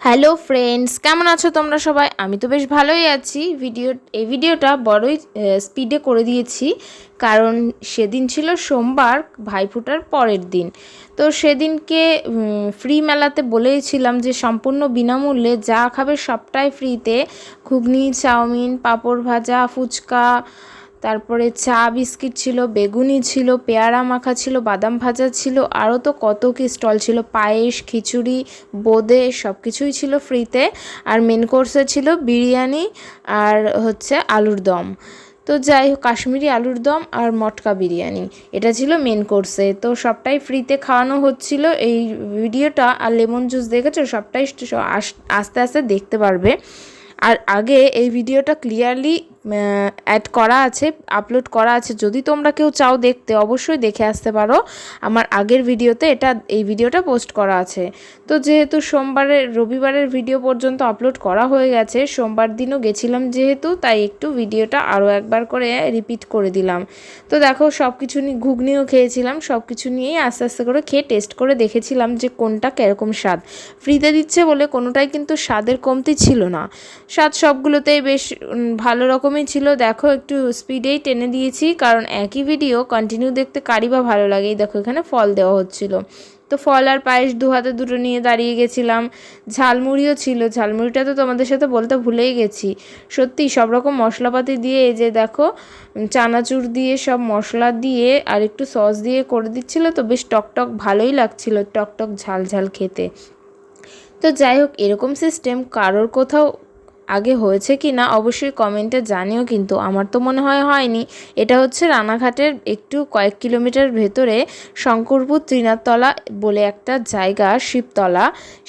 Hello friends, কেমন আছো তোমরা সবাই? আমি তো বেশ ভালোই আছি। ভিডিও, এই ভিডিওটা বড়ই স্পিডে করে দিয়েছি। কারণ সেদিন ছিল সোমবার, ভাইফোঁটার পরের দিন। তো সেদিনকে ফ্রি মেলাতে বলেইছিলাম যে সম্পূর্ণ বিনামূল্যে যা খাবে সবটাই ফ্রিতে ঘুগনি, চাউমিন, পাঁপড় ভাজা, ফুচকা তারপরে চা বিস্কিট ছিল, বেগুনি ছিল, পেয়ারা মাখা ছিল, বাদাম ভাজা ছিল, আরও তো কত কি স্টল ছিল, পায়েস, খিচুড়ি, বোঁদে সব কিছুই ছিল ফ্রিতে। আর মেন কোর্সে ছিল বিরিয়ানি আর হচ্ছে আলুর দম। তো যাই হোক, কাশ্মীরি আলুর দম আর মটকা বিরিয়ানি, এটা ছিল মেন কোর্সে তো সবটাই ফ্রিতে খাওয়ানো হচ্ছিল। এই ভিডিওটা আর লেমন জুস দেখেছ, সবটাই আস্তে আস্তে দেখতে পারবে। আর আগে এই ভিডিওটা ক্লিয়ারলি অ্যাড করা আছে আপলোড করা আছে। যদি তোমরা কেউ চাও দেখতে, অবশ্যই দেখে আসতে পারো। আমার আগের ভিডিওতে এটা, এই ভিডিওটা পোস্ট করা আছে। তো যেহেতু সোমবারের, রবিবারের ভিডিও পর্যন্ত আপলোড করা হয়ে গেছে, সোমবার দিনও গেছিলাম যেহেতু, তাই একটু ভিডিওটা আরও একবার করে রিপিট করে দিলাম। তো দেখো সব কিছু নিয়ে ঘুগনিও খেয়েছিলাম সব কিছু নিয়েই আস্তে আস্তে করে খেয়ে টেস্ট করে দেখেছিলাম যে কোনটা কীরকম স্বাদ। ফ্রিতে দিচ্ছে বলে কোনোটাই কিন্তু স্বাদের কমতি ছিল না। স্বাদ সবগুলোতেই বেশ ভালো রকম রকমই ছিল, দেখো একটু স্পিডেই টেনে দিয়েছি, কারণ একই ভিডিও কন্টিনিউ দেখতে কারি বা ভালো লাগে। দেখো এখানে ফল দেওয়া হচ্ছিল। তো ফল আর পায়েস দু হাতে দুটো নিয়ে দাঁড়িয়ে গেছিলাম। ঝালমুড়িও ছিল, ঝালমুড়িটা তো তোমাদের সাথে বলতে ভুলেই গেছি। সত্যি সব রকম মশলাপাতি দিয়ে এই যে দেখো, চানাচুর দিয়ে সব মশলা দিয়ে আর একটু সস দিয়ে করে দিচ্ছিল তো বেশ টকটক ভালোই লাগছিল টকটক ঝাল ঝাল খেতে। তো যাই হোক, এরকম সিস্টেম কারোর কোথাও আগে হয়েছে কি না অবশ্যই কমেন্টে জানিও, কিন্তু আমার তো মনে হয় হয়নি। এটা হচ্ছে রানাঘাটের একটু কয়েক কিলোমিটার ভেতরে শঙ্করপুর ত্রিনাথতলা বলে একটা জায়গা, শিবতলা।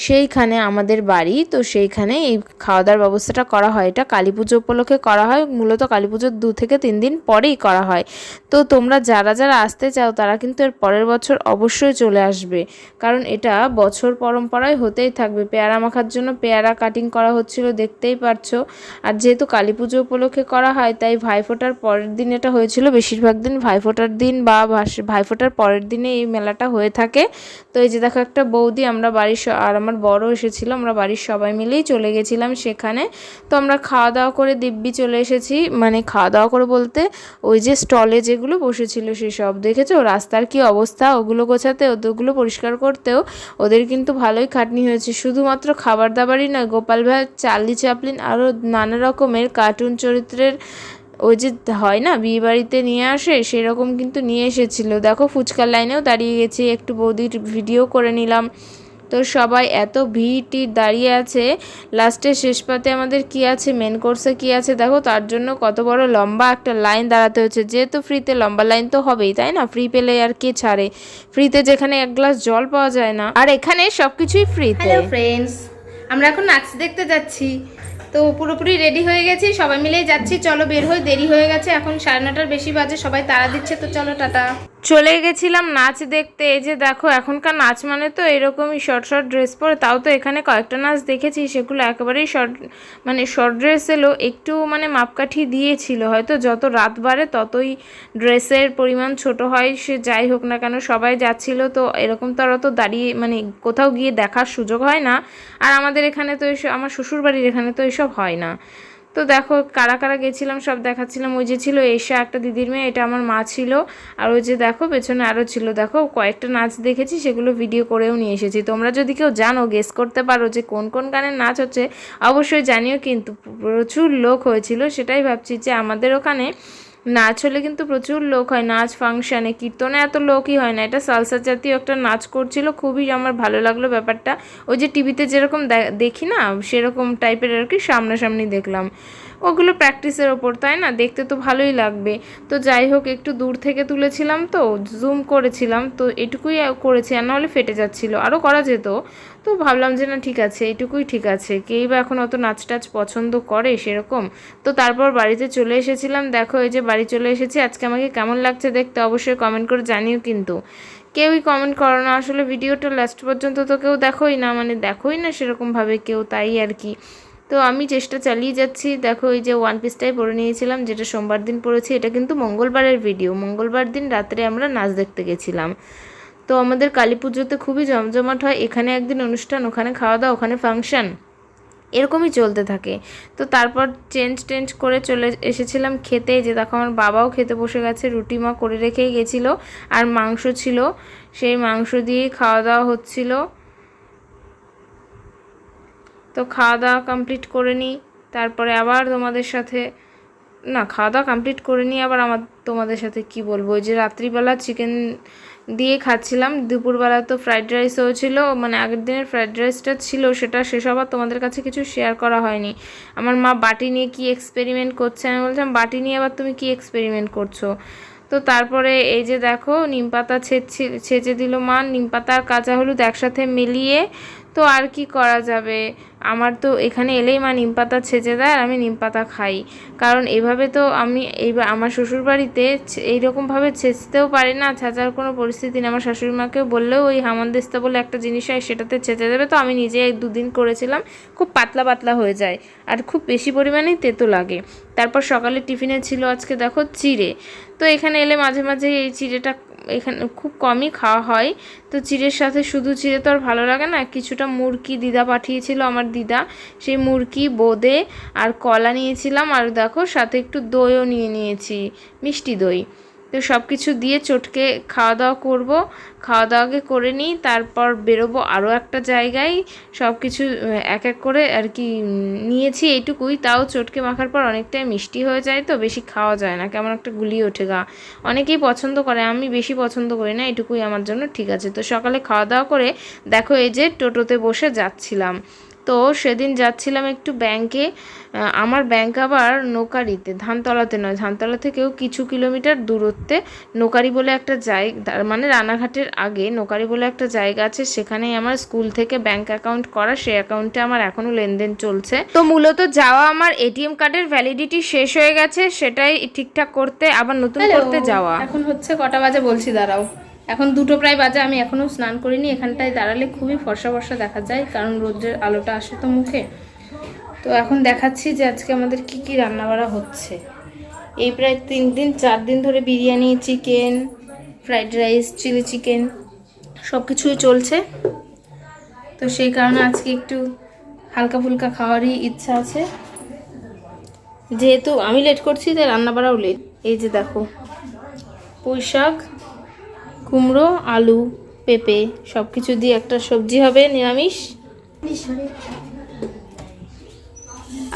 সেইখানে আমাদের বাড়ি, তো সেইখানে এই খাওয়া দাওয়ার ব্যবস্থাটা করা হয়। এটা কালী পুজো উপলক্ষে করা হয়, মূলত কালী পুজোর দু থেকে তিন দিন পরেই করা হয়। তো তোমরা যারা যারা আসতে চাও, তারা কিন্তু এর পরের বছর অবশ্যই চলে আসবে। কারণ এটা বছর পরম্পরায় হতেই থাকবে। পেয়ারা মাখার জন্য পেয়ারা কাটিং করা হচ্ছিল, দেখতেই পারছ। আর যেহেতু কালী পুজো উপলক্ষে করা হয়, তাই ভাইফোঁটার পরের দিন এটা হয়েছিল। বেশিরভাগ দিন ভাইফোঁটার দিন বা ভাইফোঁটার পরের দিনে এই মেলাটা হয়ে থাকে। তো এই যে দেখো একটা বৌদি, আমরা বাড়ির আর আমার বড় এসেছিল, আমরা বাড়ির সবাই মিলেই চলে গেছিলাম সেখানে। তো আমরা খাওয়া দাওয়া করে দিব্যি চলে এসেছি। মানে খাওয়া দাওয়া করে বলতে, ওই যে স্টলে যেগুলো বসেছিল সেসব। দেখেছ? রাস্তার কি অবস্থা? ওগুলো গোছাতে, ওগুলো পরিষ্কার করতেও ওদের কিন্তু ভালোই খাটনি হয়েছে। শুধুমাত্র খাবার দাবারই নয়, গোপাল ভাই চার্লি চাপলিন আরও নানা রকমের কার্টুন চরিত্রের ওই যে হয় না? বিয়ে বাড়িতে নিয়ে আসে, সেরকম কিন্তু নিয়ে এসেছিল। দেখো ফুচকার লাইনেও দাঁড়িয়ে গেছি, একটু বৌদির ভিডিও করে নিলাম। তো সবাই এত ভিড় দাঁড়িয়ে আছে। লাস্টে শেষ পাতে আমাদের কি আছে? মেন কোর্সে কি আছে? দেখো, তার জন্য কত বড় লম্বা একটা লাইন দাঁড়াতে হচ্ছে। যেহেতু ফ্রিতে লম্বা লাইন তো হবেই, তাই না? ফ্রি পেলে আর কে ছাড়ে? ফ্রিতে যেখানে এক গ্লাস জল পাওয়া যায় না। আর এখানে সব কিছুই ফ্রিতে ফ্রেন্ডস আমরা এখন নাচ দেখতে যাচ্ছি। তো পুরোপুরি রেডি হয়ে গেছি, সবাই মিলেই যাচ্ছি। চলো বের হয়ে দেরি হয়ে গেছে, এখন সাড়ে নটার বেশি বাজে, সবাই তাড়া দিচ্ছে, তো চলো, টাটা। চলে গেছিলাম নাচ দেখতে। এই যে দেখো, এখনকার নাচ মানে তো এরকমই শর্ট শর্ট ড্রেস পরে, তাও তো এখানে কয়েকটা নাচ দেখেছি, সেগুলো একেবারেই শর্ট মানে শর্ট ড্রেস এলো, একটু মানে মাপকাঠি দিয়েছিল, হয়তো যত রাত বাড়ে ততই ড্রেসের পরিমাণ ছোট হয়, সে যাই হোক না কেন, সবাই যাচ্ছিল, তো এরকম তো আর অত দাঁড়িয়ে মানে কোথাও গিয়ে দেখার সুযোগ হয় না। আর আমাদের এখানে তো এসব, আমার শ্বশুরবাড়ির এখানে তো এসব হয় না। তো দেখো, কারা কারা গেছিলাম সব দেখাচ্ছিলাম। ওই যে ছিল এশা, একটা দিদির মেয়ে, এটা আমার মা ছিল। আর ওই যে দেখো, পেছনে আরও ছিল। দেখো, কয়েকটা নাচ দেখেছি, সেগুলো ভিডিও করেও নিয়ে এসেছি। তোমরা যদি কেউ জানো গেস করতে পারো যে কোন কোন গানের নাচ হচ্ছে, অবশ্যই জানিও। কিন্তু প্রচুর লোক হয়েছিল, সেটাই ভাবছি যে আমাদের ওখানে নাচ হলে কিন্তু প্রচুর লোক হয়, নাচ ফাংশানে কীর্তনে এত লোকই হয় না। এটা সালসা জাতীয় একটা নাচ করছিল, খুবই আমার ভালো লাগল ব্যাপারটা। ওই যে টিভিতে যেরকম দেখি না, সেরকম টাইপের আর কি সামনাসামনি দেখলাম। ওগুলো প্র্যাকটিসের ওপর, তাই না? দেখতে তো ভালোই লাগবে। তো যাই হোক, একটু দূর থেকে তুলেছিলাম তো জুম করেছিলাম, তো এটুকুই করেছি, আর নাহলে ফেটে যাচ্ছিল। আরও করা যেত। তো ভাবলাম যে না, ঠিক আছে, এটুকুই ঠিক আছে। কেই বা এখন অত নাচ টাচ পছন্দ করে সেরকম? তো তারপর বাড়িতে চলে এসেছিলাম। দেখো, এই যে বাড়ি চলে এসেছি। আজকে আমাকে কেমন লাগছে দেখতে অবশ্যই কমেন্ট করে জানিও কিন্তু। কেউই কমেন্ট করো না। আসলে ভিডিওটা লাস্ট পর্যন্ত তো কেউ দেখোই না মানে দেখোই না সেরকমভাবে কেউ, তাই আর কি। তো আমি চেষ্টা চালিয়ে যাচ্ছি। দেখো, এই যে ওয়ান পিসটাই পরে নিয়েছিলাম, যেটা সোমবার দিন পরেছি এটা কিন্তু মঙ্গলবারের ভিডিও মঙ্গলবার দিন রাত্রে আমরা নাচ দেখতে গেছিলাম। তো আমাদের কালী পুজোতে খুবই জমজমাট হয়, এখানে একদিন অনুষ্ঠান, ওখানে খাওয়া দাওয়া ওখানে ফাংশন এরকমই চলতে থাকে। তো তারপর চেঞ্জ টেঞ্জ করে চলে এসেছিলাম খেতে যে দেখো আমার বাবাও খেতে বসে গেছে, রুটি মা করে রেখেই গেছিল, আর মাংস ছিল, সেই মাংস দিয়েই খাওয়া দাওয়া হচ্ছিল। তো খাওয়া দাওয়া কমপ্লিট করে নিই। তারপরে আবার তোমাদের সাথে, না খাওয়া দাওয়া কমপ্লিট করে নিই, আবার আমার, তোমাদের সাথে কি বলব? যে রাত্রিবেলা চিকেন দিয়ে খাচ্ছিলাম। দুপুরবেলা তো ফ্রাইড রাইসও ছিল মানে আগের দিনের ফ্রাইড রাইসটা ছিল, সেটা শেষ হবার তোমাদের কাছে কিছু শেয়ার করা হয়নি। আমার মা বাটি নিয়ে কি এক্সপেরিমেন্ট করছে, আমি বলছিলাম, বাটি নিয়ে আবার তুমি কি এক্সপেরিমেন্ট করছ? তো তারপরে এই যে দেখো, নিম পাতা ছেঁচে দিল মা, নিম পাতা আর কাঁচা হলুদ একসাথে মিলিয়ে তো আর কি করা যাবে? আমার তো এখানে এলেই মা নিম পাতা ছেঁচে দেয় আর আমি নিম পাতা খাই। কারণ এভাবে তো আমি এইবার আমার শ্বশুরবাড়িতে এইরকমভাবে ছেঁচতেও পারি না, ছেঁচার কোনো পরিস্থিতি নেই। আমার শাশুড়ি মাকেও বললেও ওই হামানদিস্তা বলে একটা জিনিস হয়, সেটাতে ছেঁচে দেবে। তো আমি নিজে দুদিন করেছিলাম, খুব পাতলা পাতলা হয়ে যায়। আর খুব বেশি পরিমাণেই তেতো লাগে। তারপর সকালে টিফিনে ছিল আজকে দেখো চিড়ে। তো এখানে এলে মাঝে মাঝে এই চিড়েটা এখানে খুব কমই খাওয়া হয়। তো চিড়ের সাথে শুধু চিড়ে তো আর ভালো লাগে না, কিছুটা মুরকি দিদা পাঠিয়েছিল আমার দিদা। সেই মুরকি বোঁদে আর কলা নিয়েছিলাম। আর দেখো, সাথে একটু দইও নিয়ে নিয়েছি, মিষ্টি দই। তো সব কিছু দিয়ে চটকে খাওয়া দাওয়া করব। খাওয়া দাওয়াকে করে নিই, তারপর বেরোবো আরও একটা জায়গায়। সব কিছু এক এক করে আর কি নিয়েছি এইটুকুই। তাও চটকে মাখার পর অনেকটাই মিষ্টি হয়ে যায় তো, বেশি খাওয়া যায় না। কেমন একটা গুলিয়ে ওঠে গা। অনেকেই পছন্দ করে, আমি বেশি পছন্দ করি না, এটুকুই আমার জন্য ঠিক আছে। তো সকালে খাওয়া দাওয়া করে, দেখো এই যে টোটোতে বসে যাচ্ছিলাম। তো সেদিন যাচ্ছিলাম একটু ব্যাংকে আমার ব্যাংক আবার নোকারিতে ধানতলাতে নয় ধানতলা থেকেও কিছু কিলোমিটার দূরত্বে নোকারি বলে একটা জায়গা মানে রানাঘাটের আগে নোকারি বলে একটা জায়গা আছে সেখানেই আমার স্কুল থেকে ব্যাংক অ্যাকাউন্ট করা সেই অ্যাকাউন্টে আমার এখনও লেনদেন চলছে। তো মূলত যাওয়া আমার এটিএম কার্ডের ভ্যালিডিটি শেষ হয়ে গেছে সেটাই ঠিকঠাক করতে আবার নতুন করতে যাওয়া। এখন হচ্ছে কটা বাজে বলছি দাঁড়াও। এখন দুটো প্রায় বাজে, আমি এখনও স্নান করিনি, এখানটায় দাঁড়ালে খুবই ফর্সা ফর্সা দেখা যায়, কারণ রোদ্রের আলোটা আসে তো মুখে। তো এখন দেখাচ্ছি যে আজকে আমাদের কি কি রান্না বাড়া হচ্ছে। এই প্রায় তিন দিন, চার দিন ধরে biryani, chicken, fried rice, chilli chicken সব কিছুই চলছে। তো সেই কারণে আজকে একটু হালকা ফুলকা খাওয়ারই ইচ্ছা আছে। যেহেতু আমি লেট করছি, তাই রান্না বাড়াও লেট এই যে দেখো, পুঁই শাক কুমড়ো আলু পেঁপে সব কিছু দিয়ে একটা সবজি হবে নিরামিষ।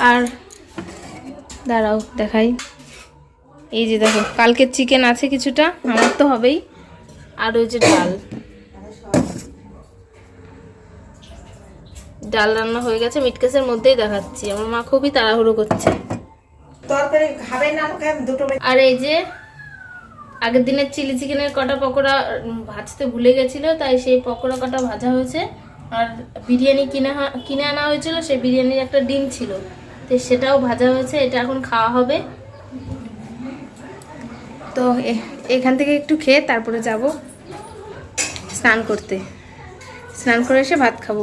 আর দাঁড়াও দেখাই। এই যে দেখো কালকের চিকেন আছে কিছুটা আমার তো হবেই। আর ওই যে ডাল। ডাল রান্না হয়ে গেছে মিটকেসের মধ্যেই দেখাচ্ছি। আমার মা খুবই তাড়াহুড়ো করছে। তরকারি খাবে না দুটো আর এই যে আগের দিনের চিলি চিকেনের কটা পকোড়া ভাজতে ভুলে গেছিল, তাই সেই পকোড়া কটা ভাজা হয়েছে। আর বিরিয়ানি কিনে কিনে আনা হয়েছিল, সেই বিরিয়ানির একটা ডিম ছিল। তো সেটাও ভাজা হয়েছে, এটা এখন খাওয়া হবে। তো এখান থেকে একটু খেয়ে তারপরে যাব স্নান করতে। স্নান করে এসে ভাত খাব।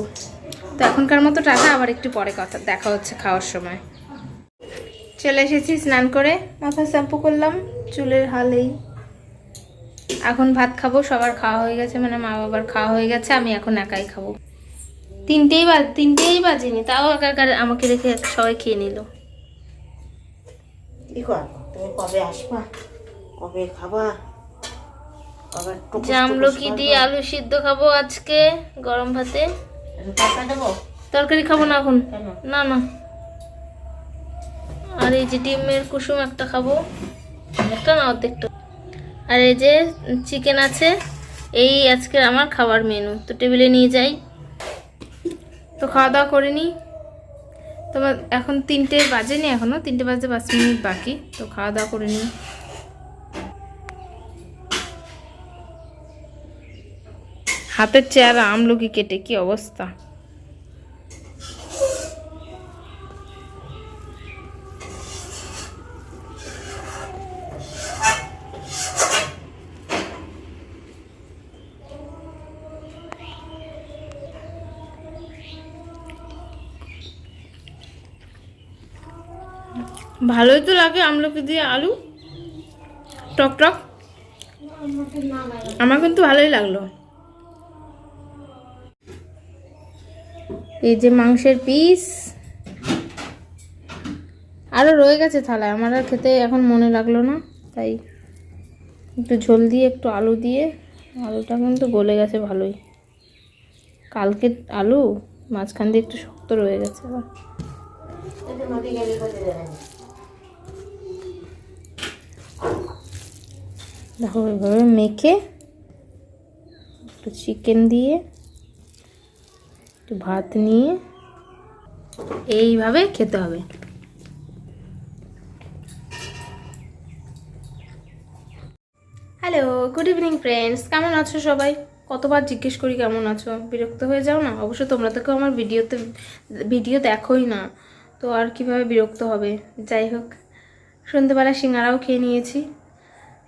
তো এখনকার মতো টাকা আবার একটু পরে কথা, দেখা হচ্ছে খাওয়ার সময়। চলে এসেছি স্নান করে। মাথা শ্যাম্পু করলাম, চুলের হালেই এখন ভাত খাব সবার খাওয়া হয়ে গেছে মানে মা বাবার খাওয়া হয়ে গেছে আমি এখন একাই খাব। তিনটেই বাজ তিনটেই বাজেনি তাও একা একা আমাকে রেখে সবাই খেয়ে নিল। কি কর তুমি কবে আসবা? কবে খাবা? জামলকি দিয়ে আলু সিদ্ধ খাব আজকে গরম ভাতে। তরকারি খাব না এখন? না না। আর এই যে ডিমের কুসুম একটা খাব। একটা না অর্ধেকটা? আর এই যে চিকেন আছে, এই আজকে আমার খাবার মেনু। তো টেবিলে নিয়ে যাই। তো খাওয়া দাওয়া করে নিই। তোমার এখন তিনটে বাজেনি এখনও, তিনটে বাজে পাঁচ মিনিট বাকি। তো খাওয়া দাওয়া করে নিই। হাতের চেয়ারা আমলকি কেটে, কি অবস্থা? ভালোই তো লাগে আমলকি দিয়ে আলু। টক টক। আমার কিন্তু ভালোই লাগল। এই যে মাংসের পিস। আরও রয়ে গেছে থালায়, আমার আর খেতে এখন মনে লাগল না, তাই একটু ঝোল দিয়ে, একটু আলু দিয়ে। আলুটা কিন্তু গলে গেছে ভালোই। কালকে আলু, মাঝখান দিয়ে একটু শক্ত রয়ে গেছে আবার। দেখো, এভাবে মেখে একটু চিকেন দিয়ে, একটু ভাত নিয়ে এইভাবে খেতে হবে। হ্যালো গুড ইভিনিং ফ্রেন্ডস কেমন আছো সবাই? কতবার জিজ্ঞেস করি কেমন আছো? বিরক্ত হয়ে যাও না? অবশ্য তোমরা তো কেউ আমার ভিডিওতে, ভিডিও দেখোই না। তো আর কীভাবে বিরক্ত হবে? যাই হোক সন্ধ্যেবেলা সিঙ্গারাও খেয়ে নিয়েছি।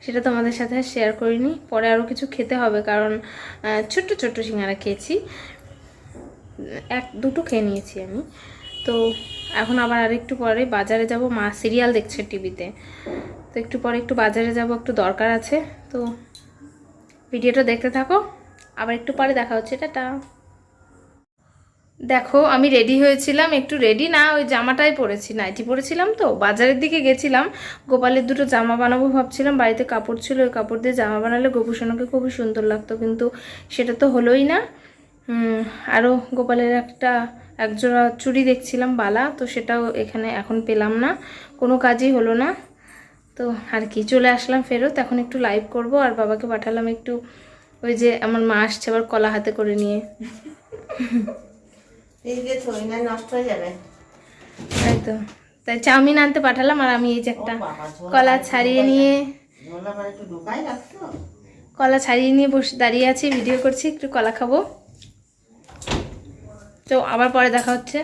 সেটা তোমাদের সাথে শেয়ার করিনি। পরে আরও কিছু খেতে হবে, কারণ ছোট্ট ছোট্ট সিঙ্গারা খেয়েছি। এক, দুটো খেয়ে নিয়েছি আমি। তো এখন আবার আরেকটু পরে বাজারে যাব। মা সিরিয়াল দেখছে টিভিতে তো। একটু পরে একটু বাজারে যাব, একটু দরকার আছে। তো ভিডিওটা দেখতে থাকো। আবার একটু পরে দেখা হচ্ছে। টাটা। দেখো, আমি রেডি হয়েছিলাম, একটু রেডি না, ওই জামাটাই পরেছি নাইটি পরেছিলাম তো, বাজারের দিকে গেছিলাম, গোপালের দুটো জামা বানাবো ভাবছিলাম, বাড়িতে কাপড় ছিল, ওই কাপড় দিয়ে জামা বানালে গোপুসোনাকে খুবই সুন্দর লাগতো, কিন্তু সেটা তো হলোই না। আরও গোপালের একটা, একজোড়া চুড়ি দেখছিলাম, বালা, তো সেটাও এখানে এখন পেলাম না, কোনো কাজই হলো না। তো আর কি, চলে আসলাম ফেরত, এখন একটু লাইভ করব, আর বাবাকে পাঠালাম একটু, ওই যে আমার মা আসছে আবার কলা হাতে করে নিয়ে। নষ্ট হয়ে যাবে। তাই তো তাই চাউমিন আনতে পাঠালাম আর আমি এই যে একটা কলা ছাড়িয়ে নিয়ে। কলা ছাড়িয়ে নিয়ে বসে দাঁড়িয়ে আছি ভিডিও করছি একটু কলা খাব। তো আবার পরে দেখা হচ্ছে।